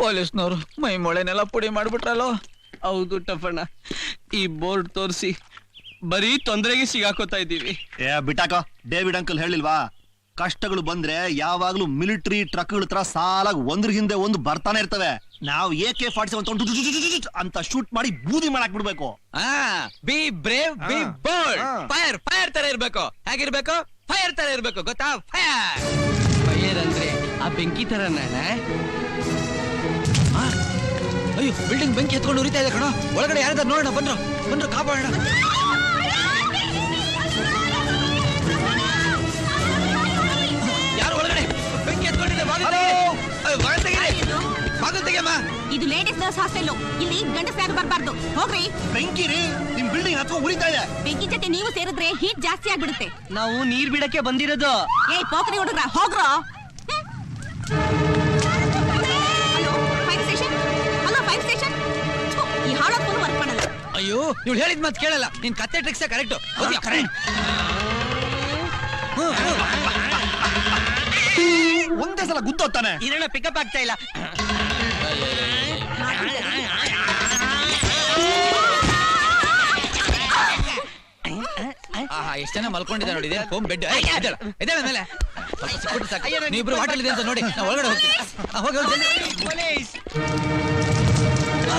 ಪೊಲೀಸ್ನವ್ರು ಮೈ ಮೊಳೆನೆಲ್ಲ ಪುಡಿ ಮಾಡ್ಬಿಟ್ರಲ್ಲೋ? ಹೌದು ಟಫಣ್ಣ ಈ ಬೋರ್ಡ್ ತೋರಿಸಿ ಬರೀ ತೊಂದರೆಗೆ ಸಿಗಾಕೋತಾ ಇದ್ದೀವಿ. ಏ ಬಿಟಾಕೋ ಡೇವಿಡ್ ಅಂಕಲ್ ಹೇಳಿಲ್ವಾ? ಕಷ್ಟಗಳು ಬಂದ್ರೆ ಯಾವಾಗ್ಲೂ ಮಿಲಿಟರಿ ಟ್ರಕ್ಗಳ ತರ ಸಾಲಾಗಿ ಒಂದ್ರ ಹಿಂದೆ ಒಂದು ಬರ್ತಾನೆ ಇರ್ತವೆ. ನಾವು ಎ ಕೆ ಫಾರ್ಟಿ ಸೆವೆನ್ ಅಂತ ಶೂಟ್ ಮಾಡಿ ಬೂದಿ ಮಾಡಕ್ ಬಿಡ್ಬೇಕು. ಆ B brave B. Bold fire fire ತರ ಇರ್ಬೇಕು. ಹೇಗಿರ್ಬೇಕು? ಫೈರ್ ತರ ಇರ್ಬೇಕು ಗೊತ್ತಾ? ಫೈರ್ ಫೈರ್ ಅಂದ್ರೆ ಆ ಬೆಂಕಿ ತರ ಅಯ್ಯೋ ಬಿಲ್ಡಿಂಗ್ ಬೆಂಕಿ ಎತ್ಕೊಂಡು ಉರಿತಾ ಇದೆ ಕಣ. ಒಳಗಡೆ ಯಾರಿದಾರ ನೋಡೋಣ ಬಂದ್ರು. ಬಂದ್ರು ಕಾಪಾಡೋಣ. ಯಾರು ಒಳಗಡೆ? ಬೆಂಕಿ ಎತ್ಕೊಂಡಿದೆ ಇದು ಲೇಡೀಸ್ ಗರ್ಲ್ಸ್ ಹಾಸ್ಟೆಲ್ ಇಲ್ಲಿ ಗಂಡಸ್ರಾರು ಬರಬಾರ್ದು. ಹೋಗ್ರಿ. ಬೆಂಕಿ ರೀ ನಿಮ್ ಬಿಲ್ಡಿಂಗ್ ಅಥವಾ ಉರಿತಾ ಇದೆ. ಬೆಂಕಿ ಜೊತೆ ನೀವು ಸೇರಿದ್ರೆ ಹೀಟ್ ಜಾಸ್ತಿ ಆಗ್ಬಿಡುತ್ತೆ. ನಾವು ನೀರ್ ಬಿಡಕ್ಕೆ ಬಂದಿರೋದು. ಏ ಪೋಖ್ರಿ ಹುಡುಗ್ರ ಹೋಗ್ರೋ. ಅಯ್ಯೋ ಇವಳು ಹೇಳಿದ ಮತ್ತೆ ಕೇಳಲ್ಲ. ನಿನ್ ಕತ್ತೆ ಟ್ರಿಕ್ಸ್ ಕರೆಕ್ಟ್ ಒಂದೇ ಸಲ ಗುದ್ದೋತ್ತಾನೆ ಇರಣ್ಣ ಪಿಕಪ್ ಆಗ್ತಾ ಇಲ್ಲ. ಆಹಾ ಎಷ್ಟ್ ಜನ ಮಲ್ಕೊಂಡಿದ್ದಾರೆ ನೋಡಿ ಇದೆ ಹೋಮ್ ಬೆಡ್ ಮೇಲೆ. ಸ್ವಲ್ಪ ಸಿಕ್ಬಿಟ್ರೆ ಸಾಕು. ನೀವಿಬ್ರು ಹೋಟೆಲ್ ಇದೆ ಅಂತ ನೋಡಿ. ನಾವು ಒಳಗಡೆ ಹೋಗ್ತೀವಿ. ಆ, ಹೋಗಿ ಹೋಗಿ. ಆ,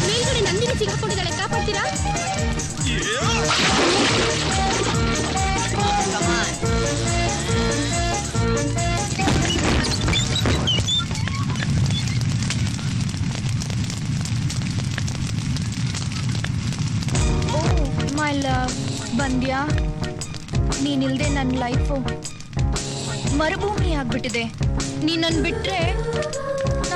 ಮೇಲ್ಗಡೆ ನಂದಿನಿ ಸಿಕ್ಕಾಕೊಂಡಿದ್ದಾಳೆ ಕಾಪಾಡ್ತೀರಾ? ಮೈ ಲವ್ ಬಂದ್ಯಾ? ನೀನಿಲ್ದೆ ನನ್ನ ಲೈಫು ಮರುಭೂಮಿ ಆಗ್ಬಿಟ್ಟಿದೆ ನೀನನ್ನು ಬಿಟ್ರೆ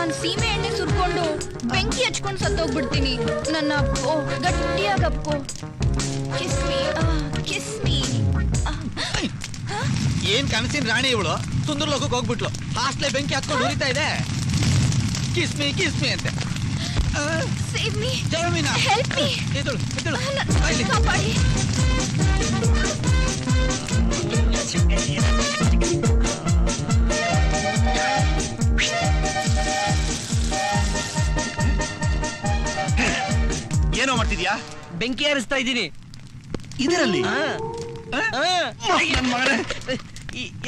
ನಾನು ಸೀಮೆ ಎಣ್ಣೆ ಸುರ್ಕೊಂಡು ಬೆಂಕಿ ಹಚ್ಕೊಂಡು ಸತ್ತೋಗ್ಬಿಡ್ತೀನಿ. ನನ್ನ ಅಪ್ಪೋ ಗಟ್ಟಿಯಾಗಿ ಅಪ್ಪೋ ಕಿಸ್ ಮೀ ಕಿಸ್ ಮೀ ಏನ್ ಕನಸಿನ ರಾಣಿ ಇವಳು? ಸುಂದರ ಲೋಕಕ್ಕೆ ಹೋಗ್ಬಿಟ್ಲು. ಹಾಸ್ಟ್ಲೆ ಬೆಂಕಿ ಹಾಕೊಂಡು ಉರಿತಾ ಇದೆ. ಕಿಸ್ಮಿ ಕಿಸ್ಮಿ ಅಂತೆ. Save me help me. ಕಾಪಾಡಿ. ಏನೋ ಮಾಡ್ತಿದ್ಯಾ? ಬೆಂಕಿ ಹರಿಸ್ತಾ ಇದ್ದೀನಿ. ಇದರಲ್ಲಿ?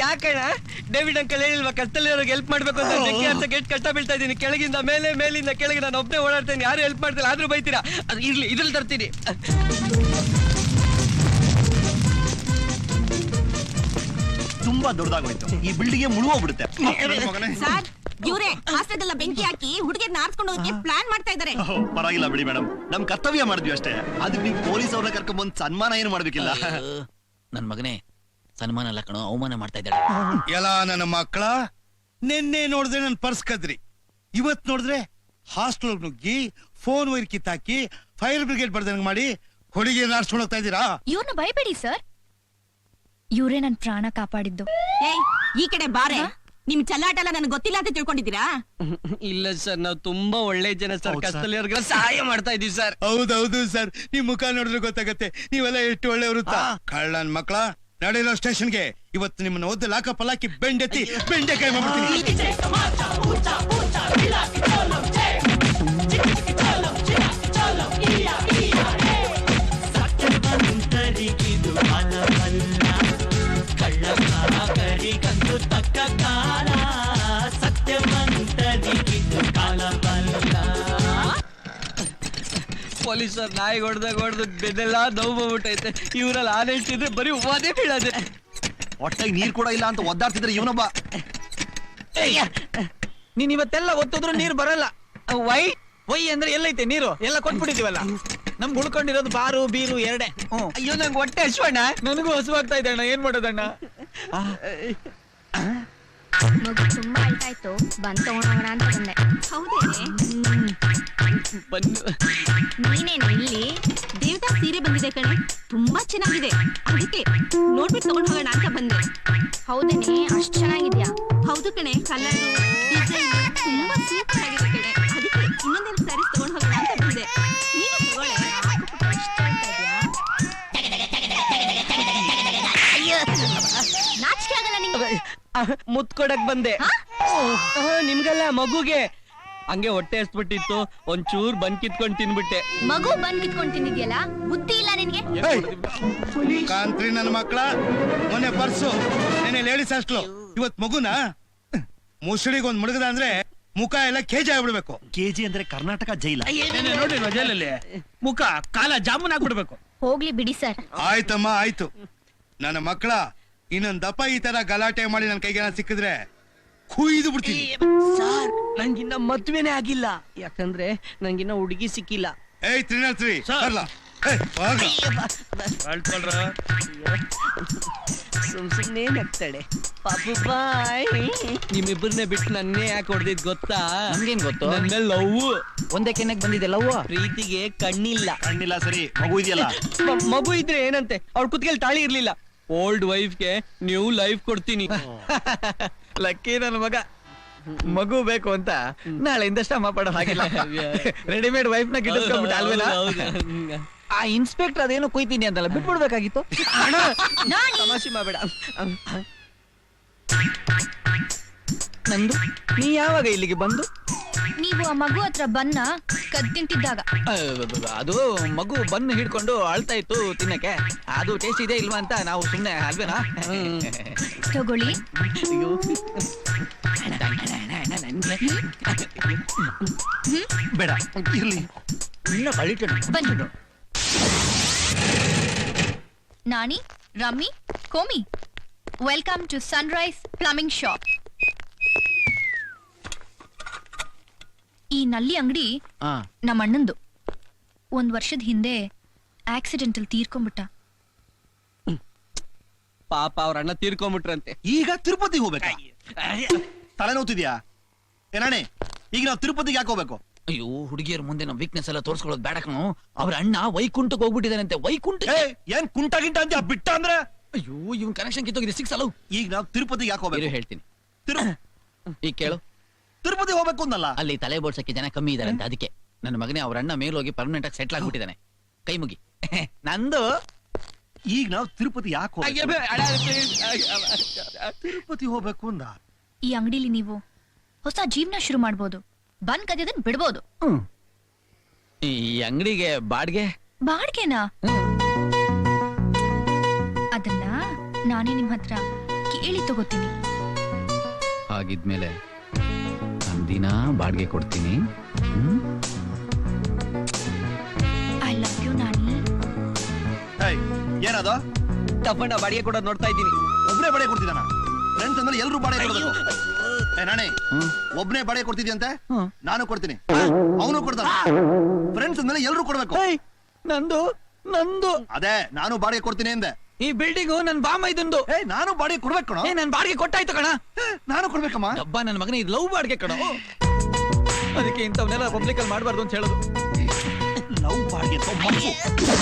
ಯಾಕಣ್ಣ ಡೇವಿಡ್ ಅಂಕಲ್ ಹೇಳಿಲ್ವಾ? ಅವ್ರಿಗೆ ಹೆಲ್ಪ್ ಮಾಡ್ಬೇಕು ಅಂತ ಬೆಂಕಿ ಅಂತ ಗೇಟ್ ಕಷ್ಟ ಬೀಳ್ತಾ ಇದ್ದೀನಿ. ಕೆಳಗಿಂದ ಮೇಲೆ ಮೇಲಿಂದ ಕೆಳಗೆ ನಾನು ಒಬ್ಬನೇ ಓಡಾಡ್ತೇನೆ ಯಾರು ಹೆಲ್ಪ್ ಮಾಡ್ತಿಲ್ಲ ಆದ್ರೂ ಬೈತೀರಾ? ಅದು ಇರ್ಲಿ ಇದ್ರಲ್ಲಿ ತರ್ತೀನಿ. ತುಂಬಾ ದೊಡ್ಡದಾಗೋಯ್ತು. ಈ ಬಿಲ್ಡಿಂಗ್ ಮುಳುಗೋಗ್ಬಿಡುತ್ತೆ. ನನ್ ಮಗನೇ. ಸರ್ ಇವ್ರೆ ಹಾಸ್ಟೆಲ್ ಬೆಂಕಿ ಹಾಕಿ ಹುಡುಗಿ ನಾರ್ಸ್ಕೊಂಡು ಹೋಗಿ ಪ್ಲಾನ್ ಮಾಡ್ತಾ ಇದ್ದಾರೆ ಪರವಾಗಿಲ್ಲ ಬಿಡಿ ಮೇಡಮ್ ನಮ್ ಕರ್ತವ್ಯ ಮಾಡಿದ್ವಿ ಅಷ್ಟೇ. ಅದಕ್ಕೆ ನೀವು ಪೊಲೀಸ್ ಅವ್ರನ್ನ ಕರ್ಕೊಂಡ್ ಬಂದ್ ಸನ್ಮಾನ ಏನು ಮಾಡ್ಬೇಕಿಲ್ಲ? ನನ್ ಮಗನೇ ಸನ್ಮಾನ ಅಲ್ಲ ಕಣೋ ಅವಮಾನ ಮಾಡ್ತಾ ಇದ್ದಾಳೆ. ಎಲ್ಲ ನನ್ನ ಮಕ್ಕಳ ನಿನ್ನೆ ನೋಡಿದ್ರೆ ನನ್ ಪರ್ಸ್ ಕದ್ರಿ. ಇವತ್ ನೋಡಿದ್ರೆ ಹಾಸ್ಟೆಲ್ ನುಗ್ಗಿ ಫೋನ್ ವೈರ್ ಕಿತ್ತಾಕಿ ಫೈರ್ ಬ್ರಿಗೇಡ್ ಬರ್ದಂಗ್ ಮಾಡಿ ಹೊಡಿಗೆ ನಾರ್ಸ್ಕೊಂಡು ಹೋಗ್ತಾ ಇದ್ದೀರಾ? ಇವ್ರನ್ನ ಭಯಬೇಡಿ ಸರ್. ಇವರೇ ನನ್ ಪ್ರಾಣ ಕಾಪಾಡಿದ್ದು. ಏಯ್ ಈ ಕಡೆ ಬಾರೆ. ನಿಮ್ ಚಲ್ಲಾಟ ಎಲ್ಲ ನನಗೆ ಗೊತ್ತಿಲ್ಲ ಅಂತ ತಿಳ್ಕೊಂಡಿದ್ದೀರಾ? ಇಲ್ಲ ಸರ್ ನಾವು ತುಂಬಾ ಒಳ್ಳೆ ಜನ ಸರ್. ಹೌದ್ sir. ಸಹಾಯ ಮಾಡ್ತಾ ಇದೀವಿ ಸರ್. ಹೌದೌದು ಸರ್. ನಿಮ್ ಮುಖ ನೋಡಿದ್ರೆ ಗೊತ್ತಾಗತ್ತೆ. ನೀವೆಲ್ಲ ಎಷ್ಟು ಒಳ್ಳೆಯವರು ಕಳ್ಳನ್ ಮಕ್ಕಳ ನಡೆಯೋ ಸ್ಟೇಷನ್ಗೆ ಇವತ್ತು ನಿಮ್ಮನ್ನ ಓದ್ ಲಾಕಪ್ ಹಾಕಿ ಬೆಂಡೆತ್ತಿ ಬೆಂಡೆಕಾಯಿ ಮಾಡ್ಬಿಡ್ತೀನಿ. ಪೊಲೀಸರ್ ನಾಯಿ ಹೊಡೆದಾಗ ಹೊಡೆದು ಬೆದೆಲ್ಲ ನೋವು ಬಂದ್ಬಿಟ್ಟೈತೆ. ಇವ್ರಲ್ಲಿ ಆನೆ ಇಟ್ಟಿದ್ರೆ ಬರೀ ಒದೇ ಬೀಳದೆ. ಹೊಟ್ಟೆಗೆ ನೀರ್ ಕೂಡ ಇಲ್ಲ ಅಂತ ಒದ್ದಾಡ್ತಿದ್ರೆ ಇವನೊಬ್ಬ. ನೀನ್ ಇವತ್ತೆಲ್ಲ ಒತ್ತಿದ್ರು ನೀರ್ ಬರಲ್ಲ. ವೈ? ವೈ ಅಂದ್ರೆ ಎಲ್ಲೈತೆ ನೀರು? ಎಲ್ಲ ಕೊಟ್ಬಿಟ್ಟಿದೀವಲ್ಲ? ನಮ್ಗೆ ಉಳ್ಕೊಂಡಿರೋದು ಬಾರು ಬೀರು ಎರಡೇ. ಅಯ್ಯೋ ನಂಗೆ ಒಟ್ಟೆ ಹಸುವಣ್ಣ. ನನಗೂ ಹಸುವಾಗ್ತಾ ಇದೆ ಅಣ್ಣ. ಏನ್ ಮಾಡೋದಣ್ಣ? ಮಗು ತುಂಬಾ ಆಯ್ತಾಯ್ತು ಬಂದ್ ತಗೊಂಡೋಗೋಣ ಅಂತ ಬಂದೆ ಹೌದೇನೆ ನೀನೇನು ಇಲ್ಲಿ ದೇವತಾ ಸೀರೆ ಬಂದಿದೆ ಕಣೆ ತುಂಬಾ ಚೆನ್ನಾಗಿದೆ ಅದಕ್ಕೆ ನೋಡ್ಬಿಟ್ಟು ತಗೊಂಡ್ ಹೋಗೋಣ ಅಂತ ಬಂದೆ ಹೌದೇನೆ ಅಷ್ಟ್ ಚೆನ್ನಾಗಿದ್ಯಾ? ಹೌದು ಕಣೆ, ಕಲರ್ ಡಿಸೈನ್ ತುಂಬಾ ಸೂಪರ್ ಆಗಿದೆ ಕಣೆ. ಅದಕ್ಕೆ ಮುತ್ ಕೊಡಕ್ ಬಂದೆ ನಿಮ್ಗೆಲ್ಲ ನಿಮ್ಗಲ್ಲ ಮಗುಗೆ ಹಂಗೆ ಹೊಟ್ಟೆ ಹಸ್ಬಿಟ್ಟಿತ್ತು ಒಂಚೂರ್ ಬನ್ ಕಿತ್ಕೊಂಡ್ ತಿನ್ಬಿಟ್ಟೆ ಮಗು ಬಂದ್ ಕಿತ್ಕೊಂಡ್ ತಿಂದಿದ್ಯಲ್ಲ ಬುದ್ಧಿ ಇಲ್ಲ ನಿನ್ಗೆ ಕಾಂತ್ರಿ ನನ್ನ ಮಕ್ಕಳ ಮೊನ್ನೆ ಪರ್ಸು ನೆನೆ ಲೇಡೀಸ್ ಹಾಸ್ಟ್ಲು ಇವತ್ ಮಗುನ ಮುಸುಳಿಗೆ ಒಂದ್ ಮುಳುಗದ ಅಂದ್ರೆ ಮುಖ ಎಲ್ಲ ಕೆಜಿ ಆಗ್ಬಿಡ್ಬೇಕು ಕೆಜಿ ಅಂದ್ರೆ ಕರ್ನಾಟಕ ಜೈಲ ನೋಡಿ ಜೈಲಲ್ಲಿ ಮುಖ ಕಾಲ ಜಾಮೂನ್ ಆಗ್ಬಿಡ್ಬೇಕು ಹೋಗ್ಲಿ ಬಿಡಿ ಸರ್ ಆಯ್ತಮ್ಮ ಆಯ್ತು ನನ್ನ ಮಕ್ಕಳ ಇನ್ನೊಂದ್ ದಪ್ಪ ಈ ತರ ಗಲಾಟೆ ಮಾಡಿ ನನ್ನ ಕೈಗೆ ಸಿಕ್ಕಿದ್ರೆ ಕುಯ್ದು ಬಿಡ್ತೀನಿ. ಸರ್ ನಂಗಿನ್ನ ಮದ್ವೆನೆ ಆಗಿಲ್ಲ. ಯಾಕಂದ್ರೆ ನಂಗಿನ್ನ ಹುಡುಗಿ ಸಿಕ್ಕಿಲ್ಲ. ಏಯ್ ತ್ರಿನಾಳ್ ತ್ರಿ ಬರ್ಲಾ. ಏಯ್, ಹೋಗ್ಲಾ. ಸುಮ್ ಸುಮ್ನೆ ನಗ್ತಾಳೆ. ಪಾಪು ಬಾಯ್. ನಿಮ್ಮಿಬ್ಬರನ್ನೇ ಬಿಟ್ಟು ನನ್ನೇ ಯಾಕೆ ಹೊಡೆದಿದ್ ಗೊತ್ತಾ? ನಮ್ಗೇನ್ ಗೊತ್ತು? ನನ್ ಮೇಲೆ ಲವ್. ಒಂದೇ ಕೆನ್ನಕ್ ಬಂದಿದೆ ಲವ್? ಪ್ರೀತಿಗೆ ಕಣ್ಣಿಲ್ಲ. ಕಣ್ಣಿಲ್ಲ ಸರಿ ಮಗು ಇದೆಯಲ್ಲ? ಮ- ಮಗು ಇದ್ರೆ ಏನಂತೆ? ಅವ್ಳ ಕುತ್ತಿಗೆಲ್ ತಾಳಿ ಇರ್ಲಿಲ್ಲ. ಓಲ್ಡ್ ವೈಫ್ಗೆ ನ್ಯೂ ಲೈಫ್ ಕೊಡ್ತೀನಿ. ಲಕ್ಕಿ ನನ್ನ ಮಗ. ಮಗು ಬೇಕು ಅಂತ ನಾಳೆಯಿಂದ ಶ್ರಮ ಪಡೋ ಹಾಗಿಲ್ಲ. ರೆಡಿಮೇಡ್ ವೈಫ್ನ ಗಿಟ್ಟಿಸ್ಕೊಂಡ್ಬಿಟ್ಟು ಅಲ್ವೇನಾ? ಆ ಇನ್ಸ್ಪೆಕ್ಟರ್ ಅದೇನು ಕುಯ್ತೀನಿ ಅಂತಲ್ಲ ಬಿಟ್ಬಿಡ್ಬೇಕಾಗಿತ್ತು? ತಮಾಷೆ ಮಾಡಬೇಡ. ನಂದು ನೀ ಯಾವಾಗ ಇಲ್ಲಿಗೆ ಬಂದು? ನೀವು ಆ ಮಗು ಹತ್ರ ಬನ್ನ ಕದ್ ತಿಂತಿದ್ದಾಗ ಅದು ಮಗು ಬನ್ನ ಹಿಡ್ಕೊಂಡು ಅಳ್ತಾ ಇತ್ತು ತಿನ್ನಕ್ಕೆ. ಅದು ಟೇಸ್ಟ್ ಇದೆ ಇಲ್ವಾ ಅಂತ ನಾವು ಸುಮ್ನೆ ಅಲ್ವೇನಾ? ತಗೊಳ್ಳಿ. ಬೇಡ ಇರ್ಲಿ. ಇನ್ನ ಬನ್ನಿ ನಾನಿ ರಮ್ಮಿ ಕೋಮಿ. Welcome to sunrise plumbing shop ಈ ನಲ್ಲಿ ಅಂಗಡಿ ಹಾ ನಮ್ಮ ಅಣ್ಣಂದು ಒಂದ್ ವರ್ಷದ ಹಿಂದೆ ಆಕ್ಸಿಡೆಂಟ್ ಅಲ್ಲಿ ತೀರ್ಕೊಂಡ್ಬಿಟ್ಟ ಪಾಪ ಅವ್ರ ಅಣ್ಣ ತೀರ್ಕೊಂಡ್ಬಿಟ್ರಂತೆ. ಈಗ ತಿರುಪತಿಗೆ ಹೋಗ್ಬೇಕಾ? ತಲೆನೋತಿದ್ಯಾ ಏನಾಣೆ ಈಗ ನಾವು ತಿರುಪತಿಗೆ ಯಾಕೆ ಹೋಗ್ಬೇಕು? ಅಯ್ಯೋ ಹುಡುಗಿಯರ ಮುಂದೆ ನಮ್ಮ ವೀಕ್ನೆಸ್ ಎಲ್ಲ ತೋರಿಸ್ಕೊಳ್ಳೋದು ಬೇಡ ಕಣೋ. ಅವ್ರ ಅಣ್ಣ ವೈಕುಂಠಕ್ಕೆ ಹೋಗ್ಬಿಟ್ಟಿದಾನಂತೆ ವೈಕುಂಠ ಏ ಏನ್ ಕುಂಟ ಗಿಂಟ ಅಂತ ಬಿಟ್ಟ ಅಂದ್ರೆ? ಅಯ್ಯೋ ಇವನ್ ಕನೆಕ್ಷನ್ ಕಿತ್ತೋಗಿದೆ ಸಿಕ್ಸ್ ಅಲೋ. ಈಗ ನಾವು ತಿರುಪತಿಗೆ ಯಾಕೆ ಹೋಗ್ಬೇಕು? ಹೇಳ್ತೀನಿ. ತಿರು ಈಗ ಕೇಳು. ತಿರುಪತಿ ಹೋಗ್ಬೇಕು ಅಂದಲ್ಲ? ಅಲ್ಲಿ ತಲೆ ಬೋಡ್ಸಕ್ಕೆ ಜನ ಕಮ್ಮಿ ಇದಾರಂತೆ ಅದಕ್ಕೆ. ನನ್ನ ಮಗನೇ ಅವ್ರ ಅಣ್ಣ ಹೋಗಿ ಪರ್ಮನೆಂಟ್ ಆಗಿ ಸೆಟ್ಲ್ ಆಗ್ಬಿಟ್ಟಿದ್ದಾನೆ. ಕೈ ಮುಗಿ. ನಂದು? ಈಗ ನಾವು ತಿರುಪತಿ ಯಾಕೆ ಹೋಗ್ಬೇಕು. ತಿರುಪತಿ ಹೋಗ್ಬೇಕು ಅಂದ. ಈ ಅಂಗಡಿಲಿ ನೀವು ಹೊಸ ಜೀವನ ಶುರು ಮಾಡ್ಬೋದು. ಬಂದ್ ಕದಿಯೋದನ್ ಬಿಡ್ಬೋದು. ಈ ಅಂಗಡಿಗೆ ಬಾಡ್ಗೆ? ಬಾಡ್ಗೆನಾ? ಅದನ್ನ ನಾನೇ ನಿಮ್ ಹತ್ರ ಕೇಳಿ ತಗೋತೀನಿ. ಹಾಗಿದ್ಮೇಲೆ ದಿನ ಬಾಡಿಗೆ ಕೊಡ್ತೀನಿ. ಹ್ಮ್? I love you Nani. ಏಯ್ ಏನದು? ತಪ್ಪಣ್ಣ ಬಾಡಿಗೆ ಕೊಡೋದು ನೋಡ್ತಾ ಇದ್ದೀನಿ. ಒಬ್ನೇ ಬಾಡಿಗೆ ಕೊಡ್ತಿದ್ದಾನ. ಫ್ರೆಂಡ್ಸ್ ಅಂದ್ರೆ ಎಲ್ಲರೂ ಬಾಡಿಗೆ ಕೊಡೋದು. ಏ ನಾಣೆ. ಒಬ್ನೇ ಬಾಡಿಗೆ ಕೊಡ್ತಿದ್ಯಂತೆ. ನಾನು ಕೊಡ್ತೀನಿ. ಅವನು ಕೊಡ್ತಾನ. ಫ್ರೆಂಡ್ಸ್ ಅಂದ್ಮೇಲೆ ಎಲ್ಲರೂ ಕೊಡ್ಬೇಕು. ನಂದು ನಂದು. ಅದೇ ನಾನು ಬಾಡಿಗೆ ಕೊಡ್ತೀನಿ ಅಂದೆ. ಈ ಬಿಲ್ಡಿಂಗ್ ನನ್ ಬಾಮ ಇದಂದು. ಏ ನಾನು ಬಾಡಿಗೆ ಕೊಡ್ಬೇಕು ಕಣೋ. ಏ ನನ್ ಬಾಡಿಗೆ ಕೊಟ್ಟಾಯ್ತು ಕಣ. ನಾನು ಕೊಡ್ಬೇಕಮ್ಮ. ಡಬ್ಬ ನನ್ನ ಮಗನೇ ಇದು ಲವ್ ಬಾಡಿಗೆ ಕಣ. ಅದಕ್ಕೆ ಇಂಥವನ್ನೆಲ್ಲ ಪಬ್ಲಿಕ್ ಅಲ್ಲಿ ಮಾಡಬಾರ್ದು ಅಂತ ಹೇಳೋದು. ಲವ್ ಬಾಡಿಗೆ